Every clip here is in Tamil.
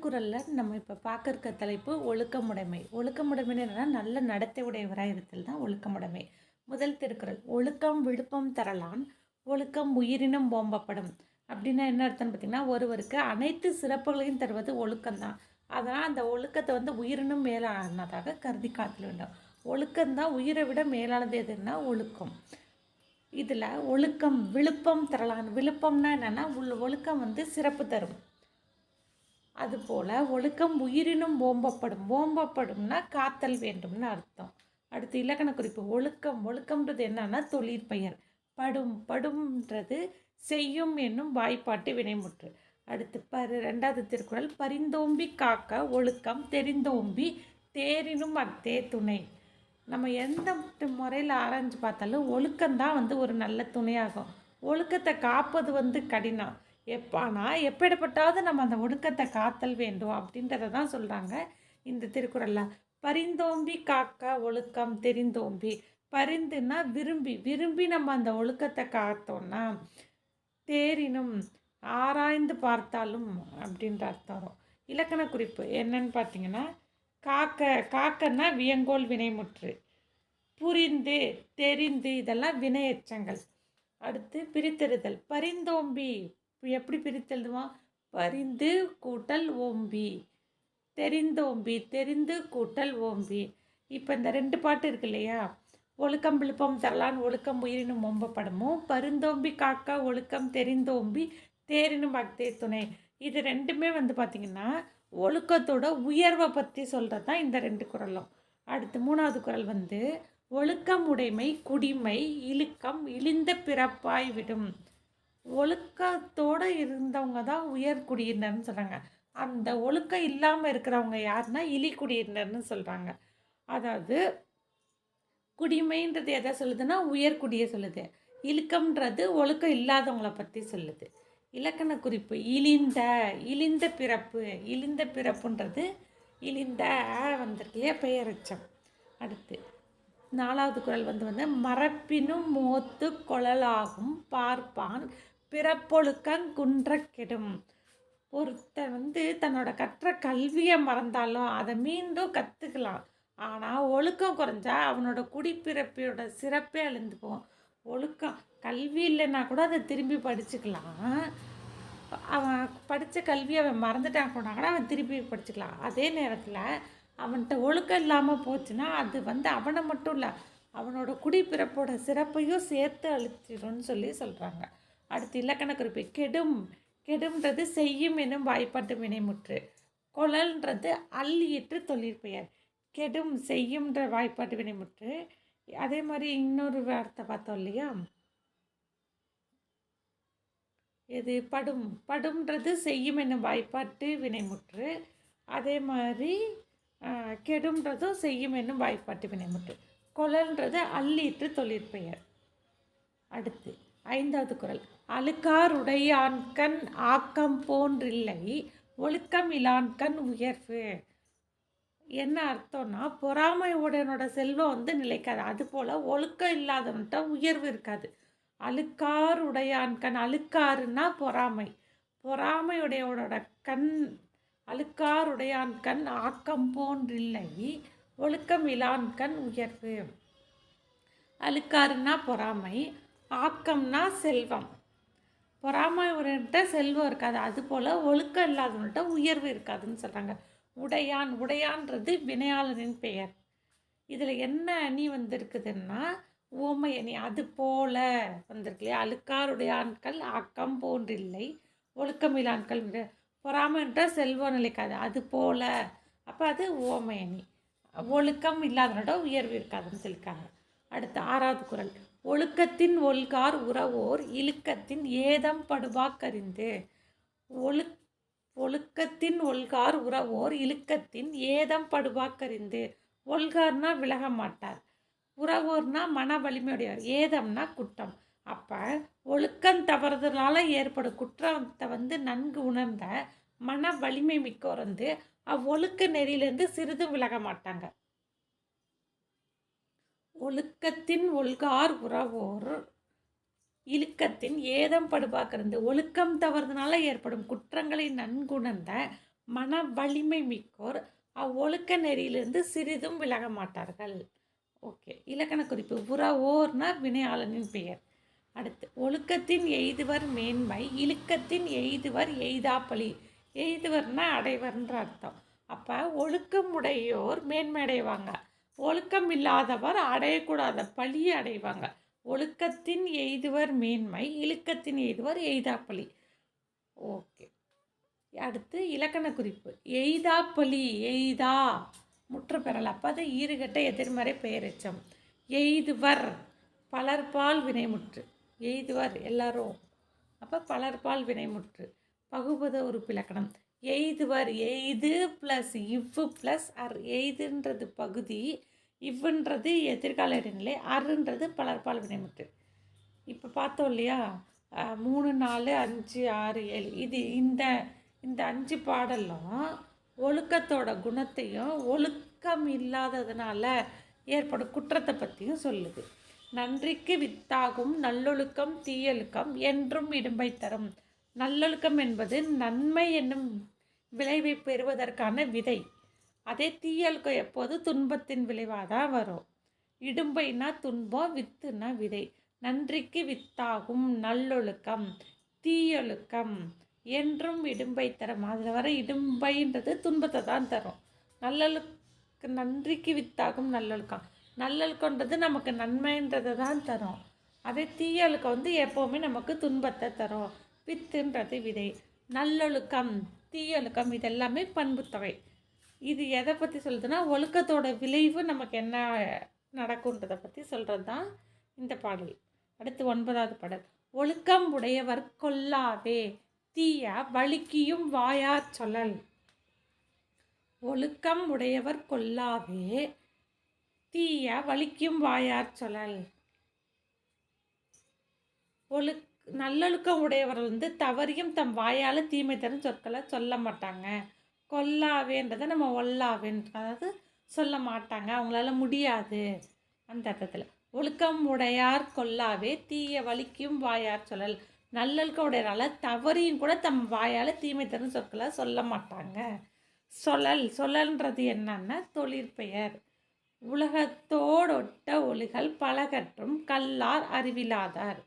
திருக்குறளில் நம்ம இப்போ பார்க்க இருக்க தலைப்பு ஒழுக்கமுடைமை. ஒழுக்கமுடைமைன்னு என்னென்னா நல்ல நடத்தை உடையவராக இருத்தல் தான் ஒழுக்கமுடைமை. முதல் திருக்குறள் ஒழுக்கம் விழுப்பம் தரலான் ஒழுக்கம் உயிரினம் போம்பப்படும் அப்படின்னா என்ன அர்த்தம்னு பார்த்தீங்கன்னா ஒருவருக்கு அனைத்து சிறப்புகளையும் தருவது ஒழுக்கம்தான் அதனால் அந்த ஒழுக்கத்தை வந்து உயிரினும் மேலானதாக கருதி காத்தல் வேண்டும். ஒழுக்கம்தான் உயிரை விட மேலானது எதுன்னா ஒழுக்கம். இதில் ஒழுக்கம் விழுப்பம் தரலான் விழுப்பம்னா என்னென்னா உள்ள ஒழுக்கம் வந்து சிறப்பு தரும். அதுபோல் ஒழுக்கம் உயிரினும் ஓம்பப்படும். ஓம்பப்படும்னா காத்தல் வேண்டும்னு அர்த்தம். அடுத்து இலக்கண குறிப்பு. ஒழுக்கம். ஒழுக்கம்ன்றது என்னன்னா தொழிற்பெயர் படும். படும்ன்றது செய்யும் என்னும் வாய்ப்பாட்டு வினைமுற்று. அடுத்து பரு ரெண்டாவது திருக்குறள். பரிந்தோம்பி காக்க ஒழுக்கம் தெரிந்தோம்பி தேரினும் அத்தே துணை. நம்ம எந்த முறையில் ஆராய்ஞ்சு பார்த்தாலும் ஒழுக்கம்தான் வந்து ஒரு நல்ல துணையாகும். ஒழுக்கத்தை காப்பது வந்து கடினம். எப்பானா எப்படிப்பட்டாவது நம்ம அந்த ஒழுக்கத்தை காத்தல் வேண்டும் அப்படின்றத தான் சொல்கிறாங்க இந்த திருக்குறளில். பரிந்தோம்பி காக்க ஒழுக்கம் தெரிந்தோம்பி. பரிந்துன்னா விரும்பி. விரும்பி நம்ம அந்த ஒழுக்கத்தை காத்தோம்னா தேரினும் ஆராய்ந்து பார்த்தாலும் அப்படின்ற அர்த்தம் வரும். இலக்கண குறிப்பு என்னன்னு பார்த்தீங்கன்னா காக்க காக்கன்னா வியங்கோல் வினைமுற்று. புரிந்து தெரிந்து இதெல்லாம் வினையச்சங்கள். அடுத்து பிரித்தெறுதல். பரிந்தோம்பி எப்படி பிரித்து எழுதுவான் பரிந்து கூட்டல் ஓம்பி. தெரிந்தோம்பி தெரிந்து கூட்டல் ஓம்பி. இப்போ இந்த ரெண்டு பாட்டு இருக்கு இல்லையா? ஒழுக்கம் விழுப்பம் தரலான் ஒழுக்கம் உயிரினும் ஓம்பப்படமும் பருந்தோம்பி காக்கா ஒழுக்கம் தெரிந்தோம்பி தேரினும் பக்தே துணை. இது ரெண்டுமே வந்து பார்த்திங்கன்னா ஒழுக்கத்தோட உயர்வை பற்றி சொல்கிறது தான் இந்த ரெண்டு குரலும். அடுத்து மூணாவது குரல் வந்து ஒழுக்கம் உடைமை குடிமை இழுக்கம் இழிந்த பிறப்பாய் விடும். ஒழுக்கத்தோடு இருந்தவங்க தான் உயர்குடியினர்னு சொல்கிறாங்க அந்த ஒழுக்கம் இல்லாமல் இருக்கிறவங்க யாருன்னா இலி குடியினர்னு சொல்கிறாங்க அதாவது குடிமைன்றது எதை சொல்லுதுன்னா உயர்குடியை சொல்லுது. இழுக்கம்ன்றது ஒழுக்கம் இல்லாதவங்களை பற்றி சொல்லுது. இலக்கண குறிப்பு இழிந்த இழிந்த பிறப்பு இழிந்த பிறப்புன்றது இழிந்த வந்திருக்கு இல்லையா? பெயரச்சம். அடுத்து நாலாவது குரல் வந்து வந்து மரப்பினும் மோத்து கொழலாகும் பார்ப்பான். பிறப்பொழுக்கங் குன்ற கெடும். ஒருத்தன் வந்து தன்னோட கற்ற கல்வியை மறந்தாலும் அதை மீண்டும் கற்றுக்கலாம் ஆனால் ஒழுக்கம் குறைஞ்சா அவனோட குடிப்பிறப்பையோட சிறப்பே அழிந்து போகும். ஒழுக்கம் கல்வி இல்லைன்னா கூட அதை திரும்பி படிச்சுக்கலாம். அவன் படித்த கல்வி அவன் மறந்துட்டான் கூட கூட அவன் திருப்பி படிச்சுக்கலாம். அதே நேரத்தில் அவன்கிட்ட ஒழுக்கம் இல்லாமல் போச்சுன்னா அது வந்து அவனை மட்டும் இல்லை அவனோட குடிப்பிறப்போட சிறப்பையும் சேர்த்து அழிச்சிடும்னு சொல்லி சொல்கிறாங்க அடுத்து இலக்கண குறிப்பு கெடும் கெடும்ன்றது செய்யும் எனும் வாய்ப்பாட்டு வினைமுற்று கொழல்ன்றது அள்ளியிற்று தொழிற்பெயர். கெடும் செய்யும்ன்ற வாய்ப்பாட்டு வினைமுற்று அதே மாதிரி இன்னொரு வார்த்தை பார்த்தோம் இல்லையா? இது படும். படும்ன்றது செய்யும் என்னும் வாய்ப்பாட்டு வினைமுற்று அதே மாதிரி கெடும்ன்றதும் செய்யும் என்னும் வாய்ப்பாட்டு வினைமுற்று கொழல்ன்றது அள்ளிட்டு தொழிற்பெயர். அடுத்து ஐந்தாவது குரல். அழுக்காருடையான்கண் ஆக்கம் போன்றில்லை ஒழுக்கம் இலான்கண் உயர்வு. என்ன அர்த்தம்னா பொறாமை உடனோட செல்வம் வந்து நிலைக்காது. அதுபோல் ஒழுக்கம் இல்லாதவன்ட்ட உயர்வு இருக்காது. அழுக்கார் உடையான் கண் அழுக்காருன்னா பொறாமை பொறாமையுடையோட கண் அழுக்கார் உடையான் கண் ஆக்கம் போன்றில்லை ஒழுக்கம் இலான் கண் உயர்வு. அழுக்காருன்னா பொறாமை. ஆக்கம்னா செல்வம். பொறாமை உடையன்ட்ட செல்வம் இருக்காது. அதுபோல் ஒழுக்கம் இல்லாதவன்ட்ட உயர்வு இருக்காதுன்னு சொல்கிறாங்க உடையான் உடையான்றது வினையாளனின் பெயர். இதில் என்ன அணி வந்திருக்குதுன்னா ஓமை அணி அது போல வந்திருக்கு இல்லையா? அழுக்காருடையான்கள் ஆக்கம் போன்றில்லை. ஒழுக்கமிலான்கள் பொறாமன்ற செல்வம் நிலைக்காது. அது போல. அப்போ அது ஓமை அணி ஒழுக்கம் இல்லாதனோட உயர்வு இருக்காதுன்னு சொல்லியிருக்காங்க. அடுத்து ஆறாவது குரல். ஒழுக்கத்தின் ஒல்கார் உறவோர் இழுக்கத்தின் ஏதம் படுவாக்கறிந்து ஒழுக் ஒழுக்கத்தின் ஒல்கார் உறவோர் இழுக்கத்தின் ஏதம் படுவாக்கறிந்து ஒல்கார்னா விலக மாட்டார். உறவோர்னா மன வலிமையுடையவர் ஏதம்னா குற்றம். அப்போ ஒழுக்கம் தவறுதலால் ஏற்படும் குற்றத்தை வந்து நன்கு உணர்ந்த மன வலிமை மிக்கோர் வந்து அவ்வொழுக்க நெறியிலேருந்து சிறிதும் விலக மாட்டாங்க. ஒழுக்கத்தின் ஒல்கார் உறவோர். இழுக்கத்தின் ஏதம் படுபாக்கிறது. ஒழுக்கம் தவறுதனால ஏற்படும் குற்றங்களை நன்குணர்ந்த மன வலிமை மிக்கோர். அவ்வொழுக்க நெறியிலிருந்து சிறிதும் விலக மாட்டார்கள். ஓகே இலக்கண குறிப்பு உறவோர்னா வினையாளனின் பெயர். அடுத்து ஒழுக்கத்தின் எய்துவர் மேன்மை இழுக்கத்தின் எய்துவர் எய்தாப்பலி எய்துவர்னா அடைவர்ன்ற அர்த்தம். அப்போ ஒழுக்கமுடையோர் மேன்மை அடைவாங்க ஒழுக்கம் இல்லாதவர் அடையக்கூடாத பழியை அடைவாங்க. ஒழுக்கத்தின் எய்துவர் மேன்மை இழுக்கத்தின் எய்துவர் எய்தாப்பலி ஓகே. அடுத்து இலக்கண குறிப்பு. எய்தாப்பலி எய்தா. முற்று பெறல் அப்போ அது ஈறுகட்ட எதிர்மறை பெயரெச்சம் எய்துவர். பலர்பால் வினைமுற்று. எய்துவர் எல்லாரும். அப்போ பலர்பால் வினைமுற்று. பகுபத உறுப்பிலக்கணம் எய்துவர் எய்து ப்ளஸ் இவ்வு ப்ளஸ் அர். எய்துன்றது பகுதி இவ்வுன்றது எதிர்கால இடைநிலை அருன்றது பலர்பால் வினைமுற்று. இப்போ பார்த்தோம் இல்லையா? மூணு நாலு அஞ்சு ஆறு ஏழு. இது இந்த இந்த அஞ்சு பாடலும் ஒழுக்கத்தோட குணத்தையும் ஒழுக்கம் இல்லாததுனால ஏற்படும் குற்றத்தை பற்றியும் சொல்லுது. நன்றிக்கு வித்தாகும் நல்லொழுக்கம் தீயொழுக்கம் என்றும் இடும்பை தரும். நல்லொழுக்கம் என்பது நன்மை என்னும் விளைவை பெறுவதற்கான விதை. அதே தீயழுக்கம் எப்போது துன்பத்தின் விளைவாக தான் வரும். இடும்பைனா துன்பம் வித்துனா விதை. நன்றிக்கு வித்தாகும் நல்லொழுக்கம் தீயொழுக்கம். என்றும் இடும்பை தரும். அதில் வர இடும்பைன்றது துன்பத்தை தான் தரும். நல்லொழுக்க நன்றிக்கு வித்தாகும் நல்லொழுக்கம். நல்லொழுக்கன்றது நமக்கு நன்மைன்றதை தான் தரும். அதே தீயொழுக்கம் வந்து எப்போவுமே நமக்கு துன்பத்தை தரும். வித்துன்றது விதை. நல்லொழுக்கம் தீயொழுக்கம் இதெல்லாமே பண்புத்தொகை. இது எதை பற்றி சொல்லுதுன்னா ஒழுக்கத்தோட விளைவு நமக்கு என்ன நடக்குன்றதை பற்றி சொல்கிறது தான் இந்த பாடல். அடுத்து ஒன்பதாவது பாடல். ஒழுக்கம் உடையவர் கொல்லாவே தீய வழுக்கியும் வாயார் சொல்லல். ஒழுக்கம் உடையவர் கொல்லாவே தீய வலிக்கும் வாயார் சொல்லல். ஒழு நல்லொழுக்கம் உடையவர்கள் வந்து தவறியும் தம் வாயால் தீமை தரும் சொற்களை சொல்ல மாட்டாங்க. கொல்லாவேன்றதை நம்ம ஒல்லாவேன்ற அதாவது சொல்ல மாட்டாங்க. அவங்களால முடியாது அந்த அர்த்தத்தில். ஒழுக்கம் உடையார் கொல்லாவே தீய வலிக்கும் வாயார் சொல்லல். நல்லொழுக்கம் உடையரால தவறியும் கூட தம் வாயால் தீமை தரும் சொற்களை சொல்ல மாட்டாங்க. சொல்லல் சொல்லல்ன்றது என்னன்னா தொழிற்பெயர் உலகத்தோடொட்ட ஒழுகல் பலகற்றும் கல்லார் அறிவிலாதார்.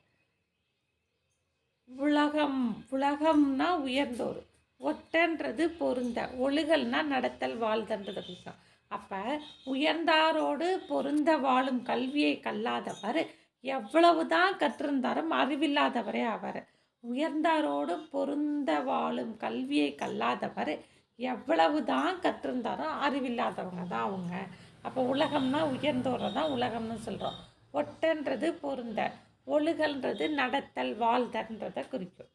உலகம் உலகம்னா உயர்ந்தோர். ஒட்டன்றது பொருந்த ஒழுகல்னா நடத்தல் வாழ்தன்றது விஷயம் அப்போ உயர்ந்தாரோடு பொருந்த வாழும் கல்வியை கல்லாதவர் எவ்வளவுதான் கற்றிருந்தாலும் அறிவில்லாதவரே அவர். உயர்ந்தாரோடு பொருந்த வாழும் கல்வியை கல்லாதவர் எவ்வளவுதான் கற்றிருந்தாலும் அறிவில்லாதவங்க தான் அவங்க. அப்போ உலகம்னா உயர்ந்தோரை தான் உலகம்னு சொல்கிறோம் ஒட்டன்றது பொருந்த ஒழுகல்ன்றது நடத்தல் வாழ்தல்ன்றதை குறிக்கும்.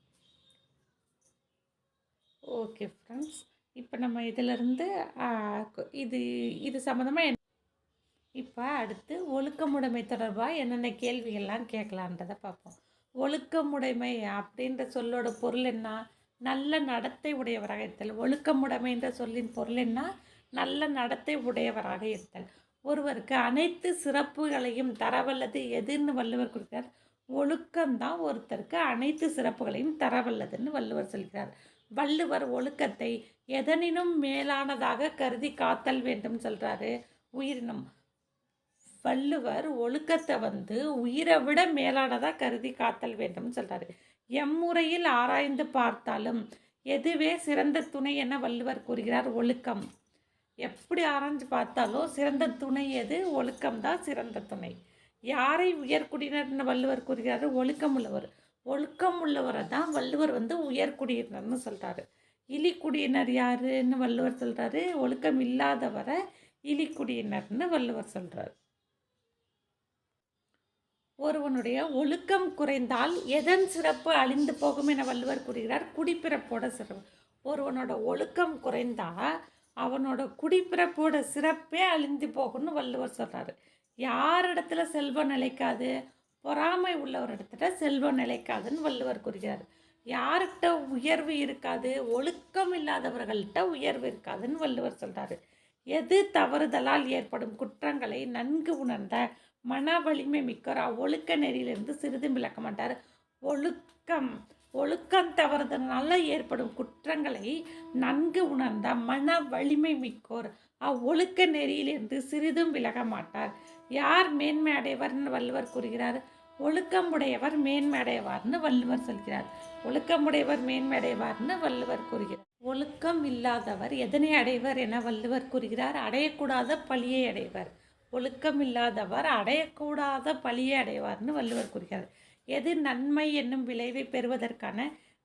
ஓகே ஃப்ரெண்ட்ஸ் இப்போ நம்ம இதிலிருந்து இது இது சம்மந்தமாக இப்போ அடுத்து ஒழுக்கமுடைமை தொடர்பாக என்னென்ன கேள்விகள்லாம் கேட்கலான்றதை பார்ப்போம். ஒழுக்கமுடைமை அப்படின்ற சொல்லோட பொருள் என்ன? நல்ல நடத்தை உடையவராக இருத்தல். ஒழுக்கமுடைமைன்ற சொல்லின் பொருள் என்ன? நல்ல நடத்தை உடையவராக இருத்தல். ஒருவருக்கு அனைத்து சிறப்புகளையும் தரவல்லது எதுன்னு வள்ளுவர் கொடுக்கிறார். ஒழுக்கம்தான் ஒருத்தருக்கு அனைத்து சிறப்புகளையும் தரவல்லதுன்னு வள்ளுவர் சொல்கிறார். வள்ளுவர் ஒழுக்கத்தை எதனினும் மேலானதாக கருதி காத்தல் வேண்டும் சொல்கிறாரு உயிரினம். வள்ளுவர் ஒழுக்கத்தை வந்து உயிரை விட மேலானதாக கருதி காத்தல் வேண்டும் சொல்கிறாரு எம்முறையில் ஆராய்ந்து பார்த்தாலும் எதுவே சிறந்த துணை என வள்ளுவர் கூறுகிறார். ஒழுக்கம். எப்படி ஆராய்ஞ்சு பார்த்தாலும் சிறந்த துணை எது? ஒழுக்கம்தான் சிறந்த துணை. யாரை உயர்குடியினர்னு வள்ளுவர் கூறுகிறாரு ஒழுக்கம் உள்ளவர் ஒழுக்கம் உள்ளவரை தான் வள்ளுவர் வந்து உயர்குடியினர்னு சொல்கிறாரு இலிக்குடியினர் யாருன்னு வள்ளுவர் சொல்கிறாரு ஒழுக்கம் இல்லாதவரை இலிக்குடியினர்னு வள்ளுவர் சொல்கிறார் ஒருவனுடைய ஒழுக்கம் குறைந்தால் எதன் சிறப்பு அழிந்து போகும் என வள்ளுவர் கூறுகிறார்? குடிப்பிறப்போட சிறப்பு. ஒருவனோட ஒழுக்கம் குறைந்தால் அவனோட குடிப்பிறப்போட சிறப்பே அழிந்து போகும்னு வள்ளுவர் சொல்கிறாரு யார் இடத்துல செல்வம் நிலைக்காது பொறாமை உள்ளவர் இடத்துல செல்வம் நிலைக்காதுன்னு வள்ளுவர் கூறுகிறார். யார்கிட்ட உயர்வு இருக்காது ஒழுக்கம் இல்லாதவர்கள்ட்ட உயர்வு இருக்காதுன்னு வள்ளுவர் சொல்கிறாரு எது தவறுதலால் ஏற்படும் குற்றங்களை நன்கு உணர்ந்த மன வலிமை மிக்கோர் ஒழுக்க நெறியிலிருந்து சிறிதும் விளக்க மாட்டார் ஒழுக்கம் ஒழுக்கம் தவறுதனால ஏற்படும் குற்றங்களை நன்கு உணர்ந்த மன வலிமை மிக்கோர். அவ்வொழுக்க நெறியிலிருந்து சிறிதும் விலக மாட்டார். யார் மேன்மை அடையவர்னு வள்ளுவர் கூறுகிறார்? ஒழுக்கம் உடையவர் மேன்மை அடைவார்னு வள்ளுவர் சொல்கிறார். ஒழுக்கமுடையவர் மேன்மை அடைவார்னு வள்ளுவர் கூறுகிறார். ஒழுக்கம் இல்லாதவர் எதனை அடைவர் என வள்ளுவர் கூறுகிறார். அடையக்கூடாத பழியை அடைவர். ஒழுக்கம் இல்லாதவர் அடையக்கூடாத பழியை அடைவார்னு வள்ளுவர் கூறுகிறார். எது நன்மை என்னும் விளைவை பெறுவதற்கான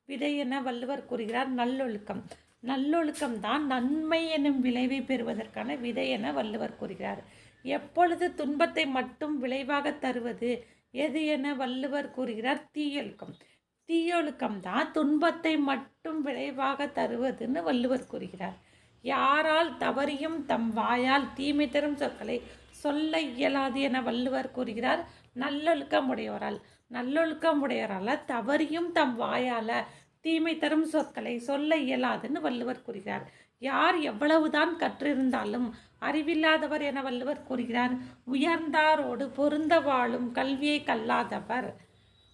விதை என வள்ளுவர் கூறுகிறார். நல்லொழுக்கம். நல்லொழுக்கம் தான் நன்மை என்னும் விளைவை பெறுவதற்கான விதை என வள்ளுவர் கூறுகிறார். எப்பொழுது துன்பத்தை மட்டும் விளைவாக தருவது? எது என வள்ளுவர் கூறுகிறார். தீயொழுக்கம். தீயொழுக்கம் தான் துன்பத்தை மட்டும் விளைவாக தருவதுன்னு வள்ளுவர் கூறுகிறார். யாரால் தவறியும் தம் வாயால் தீமை தரும் சொற்களை சொல்ல இயலாது என வள்ளுவர் கூறுகிறார். நல்லொழுக்கம் உடையவரால் நல்லொழுக்கம் உடையவரால் தவறியும் தம் வாயால் தீமை தரும் சொற்களை சொல்ல இயலாதுன்னு வள்ளுவர் கூறுகிறார். யார் எவ்வளவுதான் கற்றிருந்தாலும் அறிவில்லாதவர் என வள்ளுவர் கூறுகிறார். உயர்ந்தாரோடு பொருந்த வாழும் கல்வியை கல்லாதவர்.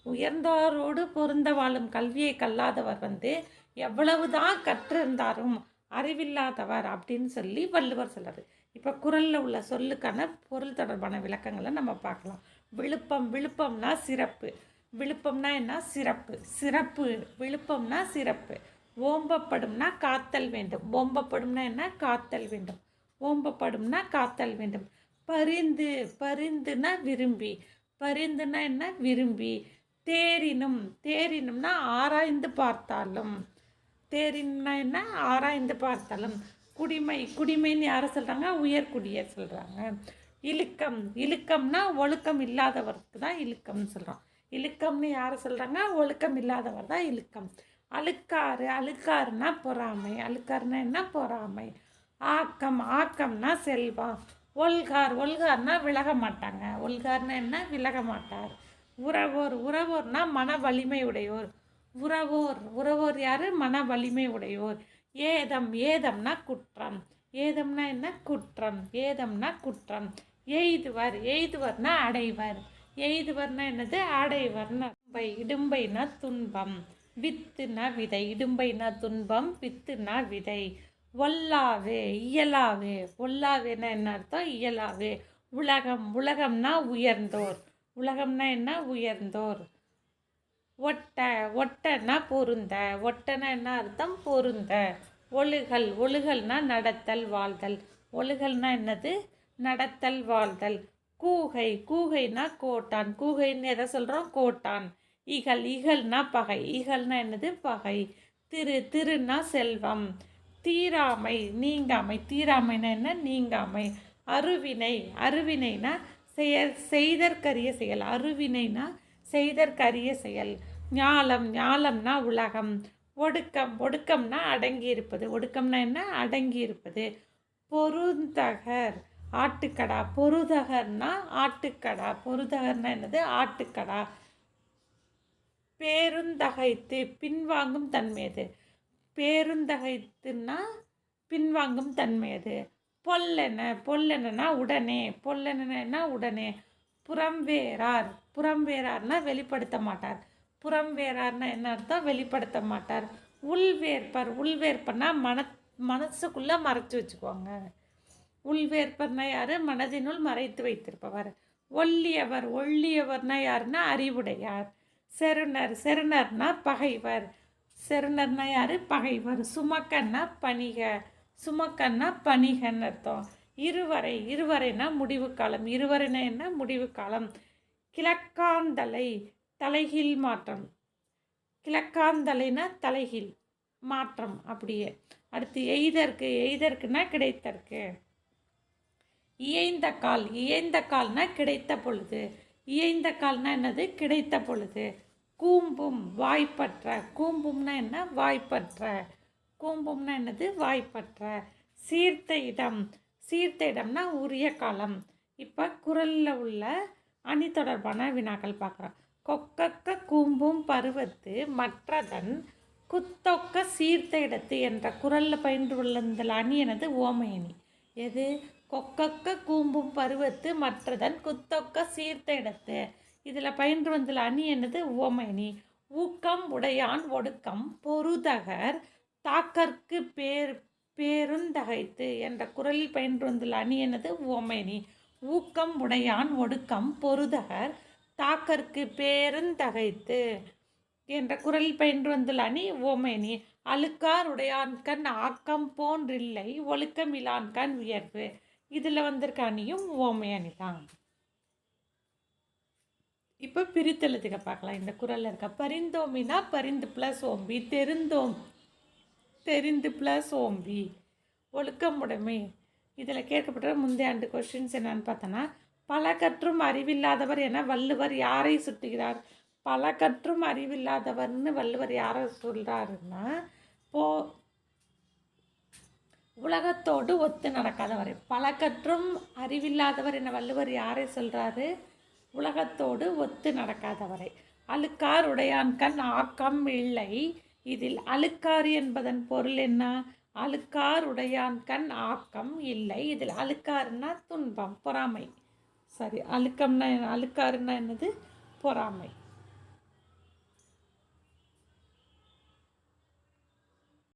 உயர்ந்தாரோடு பொருந்த வாழும் கல்வியை கல்லாதவர் வந்து எவ்வளவுதான் கற்றிருந்தாலும் அறிவில்லாதவர் அப்படின்னு சொல்லி வள்ளுவர் சொல்கிறார் இப்போ குரலில் உள்ள சொல்லுக்கான பொருள் தொடர்பான விளக்கங்களை நம்ம பார்க்கலாம். விழுப்பம் விழுப்பம்னா சிறப்பு. விழுப்பம்னா என்ன? சிறப்பு. சிறப்பு. விழுப்பம்னா சிறப்பு. ஓம்பப்படும்னா காத்தல் வேண்டும். ஓம்பப்படும்னா என்ன? காத்தல் வேண்டும். ஓம்பப்படும்னா காத்தல் வேண்டும். பரிந்து பரிந்துனா விரும்பி. பரிந்துனா என்ன? விரும்பி. தேரினும் தேரினும்னா ஆராய்ந்து பார்த்தாலும். தேரின்னா என்ன? ஆராய்ந்து பார்த்தாலும். குடிமை குடிமைன்னு யாரை சொல்கிறாங்க உயர்குடியை சொல்கிறாங்க இழுக்கம். இழுக்கம்னா ஒழுக்கம் இல்லாதவருக்கு தான் இழுக்கம்னு சொல்கிறோம் இழுக்கம்னு யாரை சொல்கிறாங்க ஒழுக்கம் இல்லாதவர் தான் இழுக்கம். அழுக்காறு அழுக்காருனா பொறாமை. அழுக்காருனா என்ன? பொறாமை. ஆக்கம். ஆக்கம்னா செல்வம். ஒல்கார் ஒல்கார்னா விலக மாட்டாங்க. ஒல்கார்னா என்ன? விலக மாட்டார். உறவோர். உறவோர்னா மன வலிமை உடையோர். உறவோர். உறவோர் யார்? மன வலிமை உடையோர். ஏதம். ஏதம்னா குற்றம். ஏதம்னா என்ன? குற்றம். ஏதம்னா குற்றம். எய்துவார் எய்துவர்னா அடைவர். எய்துவர்னா என்னது? அடைவர்னா இடும்பை இடும்பைனா துன்பம். வித்துனா விதை இடும்பைனா துன்பம் வித்துனா விதை. ஒல்லாவே இயலாவே. ஒல்லாவேனா என்ன அர்த்தம்? இயலாவே. உலகம் உலகம்னா உயர்ந்தோர். உலகம்னா என்ன? உயர்ந்தோர். ஒட்டை ஒட்டன்னா பொருந்த. ஒட்டைனா என்ன அர்த்தம்? பொருந்த. ஒழுகல் ஒழுகல்னா நடத்தல் வாழ்தல். ஒழுகல்னா என்னது? நடத்தல் வாழ்தல். கூகை கூகைனா கோட்டான். கூகைன்னு எதை சொல்கிறோம் கோட்டான். இகல் இகல்னா பகை. இகல்னா என்னது? பகை. திரு திருன்னா செல்வம். தீராமை நீங்காமை. தீராமைனா என்ன? நீங்காமை. அருவினை அருவினைனா செய்ய செய்தற்கரிய செயல். அருவினைனா செய்தற்கரிய செயல். ஞாலம் ஞாலம்னா உலகம். ஒடுக்கம் ஒடுக்கம்னா அடங்கி இருப்பது ஒடுக்கம்னா என்ன? அடங்கி இருப்பது பொருந்தகர். ஆட்டுக்கடா பொருதகர்னா ஆட்டுக்கடா பொருதகர்னா என்னது? ஆட்டுக்கடா. பேருந்தகைத்து பின்வாங்கும் தன்மையது. பேருந்தகைத்துன்னா பின்வாங்கும் தன்மையது. பொல்லென பொல்லெனா உடனே பொல்லெனா உடனே. புறம்பேரார் புறம்பேரார்னா வெளிப்படுத்த மாட்டார். புறம்பேரார்னா என்ன அர்த்தம்? வெளிப்படுத்த மாட்டார். உள்வேற்பர் உள்வேற்பர்னா மன மனசுக்குள்ளே மறைச்சி வச்சுக்குவாங்க. உள்வேற்பர்னா யார்? மனதினுள் மறைத்து வைத்திருப்பவர். ஒல்லியவர் ஒல்லியவர்னா யாருன்னா? அறிவுடையார். செருணர் செருணர்னா பகைவர். செருணர்னா யார்? பகைவர். சுமக்கன்னா பணிக. சுமக்கன்னா பணிகன்னு அர்த்தம். இருவரை இருவரைனா முடிவு காலம். இருவரைனா என்ன? முடிவு காலம். கிழக்காந்தலை தலைகீழ் மாற்றம். கிழக்காந்தலைனா தலைகீழ் மாற்றம் அப்படியே. அடுத்து எய்தற்கு எய்தற்குன்னா கிடைத்தற்கு. இயைந்த கால் இயைந்த கால்னா கிடைத்த பொழுது. இயைந்த கால்னா என்னது? கிடைத்த பொழுது. கூம்பும் வாய்ப்பற்ற. கூம்பும்னா என்ன? வாய்ப்பற்ற. கூம்பும்னா என்னது? வாய்ப்பற்ற. சீர்த்த இடம். சீர்த்த இடம்னா உரிய காலம். இப்போ குரலில் உள்ள அணி தொடர்பான வினாக்கள் பார்க்குறோம். கொக்கக்க கூம்பும் பருவத்து மற்றதன் குத்தொக்க சீர்த்த இடத்து என்ற குரலில் பயின்றுள்ள இந்த அணி எனது ஓமயணி. எது? கொக்கக்க கூம்பும் பருவத்து மற்றதன் குத்தொக்க சீர்த்த இடத்து. இதில் பயின்று வந்துள்ள அணி என்னது? ஓமைனி ஊக்கம் உடையான் ஒடுக்கம் பொருதகர் தாக்கற்கு பேர் பேருந்தகைத்து என்ற குரலில் பயின்று வந்துள்ள அணி என்னது? ஓமேனி ஊக்கம் உடையான் ஒடுக்கம் பொருதகர் தாக்கற்கு பேருந்தகைத்து என்ற குரலில் பயின்று வந்துள்ள அணி ஓமேனி அழுக்கார் உடையான்கண் ஆக்கம் போன்றில்லை ஒழுக்கமிலான்கண் உயர்வு. இதில் வந்திருக்க அணியும் ஓமை அணி தான். இப்போ பிரித்தெழுதுக பார்க்கலாம். இந்த குரலில் இருக்க பரிந்தோம்பினா பரிந்து ப்ளஸ் ஓம்பி தெரிந்தோம் தெரிந்து ப்ளஸ் ஓம்பி ஒழுக்கமுடைமை. இதில் கேட்கப்பட்ட முந்தைய ஆண்டு கொஷின்ஸ் என்னன்னு பார்த்தோன்னா பல கற்றும் அறிவில்லாதவர் என வள்ளுவர் யாரை சுட்டுகிறார்? பல கற்றும் அறிவில்லாதவர்னு வள்ளுவர் யாரை சொல்கிறாருன்னா உலகத்தோடு ஒத்து நடக்காதவர். பழக்கற்றும் அறிவில்லாதவர் என வள்ளுவர் யாரை சொல்கிறாரு உலகத்தோடு ஒத்து நடக்காதவரை. அழுக்கார் உடையான்கண் ஆக்கம் இல்லை. இதில் அழுக்கார் என்பதன் பொருள் என்ன? அழுக்கார் உடையான்கண் ஆக்கம் இல்லை. இதில் அழுக்காருன்னா துன்பம் பொறாமை. சரி அழுக்கம்னா என்ன- அழுக்காருன்னா என்னது? பொறாமை.